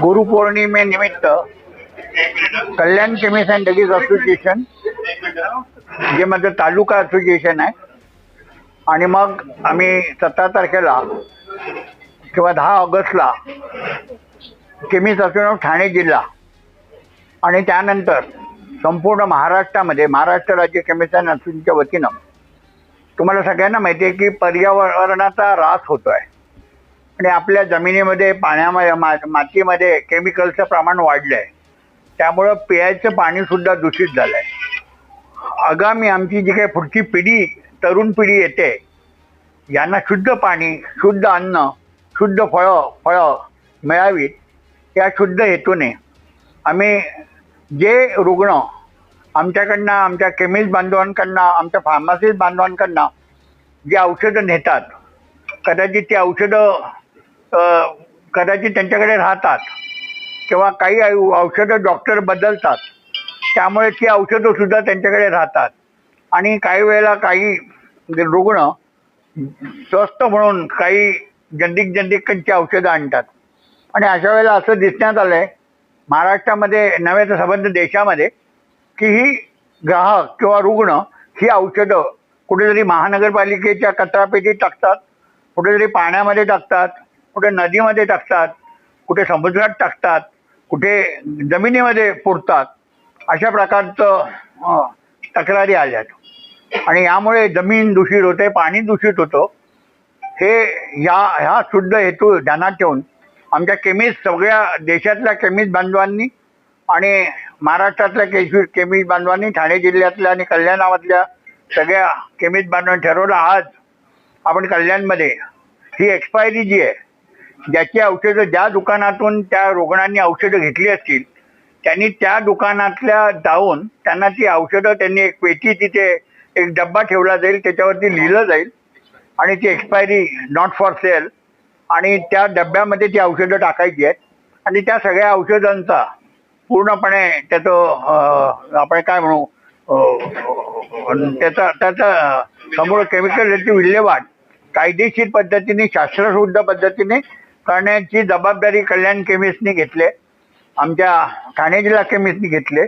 गुरुपौर्णिमेनिमित्त Kalyan chemist and druggists association जे माझं तालुका association आहे. आणि मग आम्ही सतरा तारखेला किंवा दहा ऑगस्टला केमिस्ट असोसिएशन ऑफ ठाणे जिल्हा आणि त्यानंतर संपूर्ण महाराष्ट्रामध्ये महाराष्ट्र राज्य केमिस्ट अँड असोसिएशनच्या वतीनं तुम्हाला सगळ्यांना माहिती आहे की पर्यावरणाचा ऱ्हास होतो आहे आणि आपल्या जमिनीमध्ये पाण्यामध्ये मा मातीमध्ये केमिकलचं प्रमाण वाढलं आहे त्यामुळं प्यायचं पाणीसुद्धा दूषित झालं आहे आगामी आमची जी काही पुढची पिढी तरुण पिढी येते यांना शुद्ध पाणी शुद्ध अन्न शुद्ध फळं फळं मिळावीत या शुद्ध हेतूने. आम्ही जे रुग्ण आमच्याकडनं आमच्या केमिस्ट बांधवांकडनं आमच्या फार्मासिस्ट बांधवांकडनं जे औषधं नेतात कदाचित ती औषधं कदाचित त्यांच्याकडे राहतात किंवा काही औषधं डॉक्टर बदलतात. त्यामुळे ती औषधं सुद्धा त्यांच्याकडे राहतात. आणि काही वेळेला काही रुग्ण स्वस्त म्हणून काही जंडिक जंडिकांची औषधं आणतात. आणि अशा वेळेला असं दिसण्यात आलं आहे महाराष्ट्रामध्ये नव्हे तर संबंध देशामध्ये की ही ग्राहक किंवा रुग्ण ही औषधं कुठेतरी महानगरपालिकेच्या कचरापेटीत टाकतात कुठेतरी पाण्यामध्ये टाकतात कुठे नदीमध्ये टाकतात कुठे समुद्रात टाकतात कुठे जमिनीमध्ये पुरतात अशा प्रकारचं तक्रारी आल्यात. आणि यामुळे जमीन दूषित होते पाणी दूषित होतं. हे या ह्या शुद्ध हेतू ध्यानात ठेवून आमच्या केमिस्ट सगळ्या देशातल्या केमिस्ट बांधवांनी आणि महाराष्ट्रातल्या केशी केमिस्ट बांधवांनी ठाणे जिल्ह्यातल्या आणि कल्याणामधल्या सगळ्या केमिस्ट बांधवांनी ठरवलं आज आपण कल्याणमध्ये. ही एक्सपायरी जी आहे ज्याची औषधं ज्या दुकानातून त्या रुग्णांनी औषधं घेतली असतील त्यांनी त्या दुकानातल्या जाऊन त्यांना ती औषधं त्यांनी एक पेटी तिथे एक डब्बा ठेवला जाईल त्याच्यावरती लिहिलं जाईल आणि ती एक्सपायरी नॉट फॉर सेल आणि त्या डब्यामध्ये ती औषधं टाकायची आहेत. आणि त्या सगळ्या औषधांचा पूर्णपणे त्याचं आपण काय म्हणू त्याचा त्याचा समोर केमिकल याची विल्हेवाट कायदेशीर पद्धतीने शास्त्रशुद्ध पद्धतीने करण्याची जबाबदारी कल्याण केमिस्टनी घेतली. आमच्या ठाणे जिल्हा केमिस्टनी घेतले.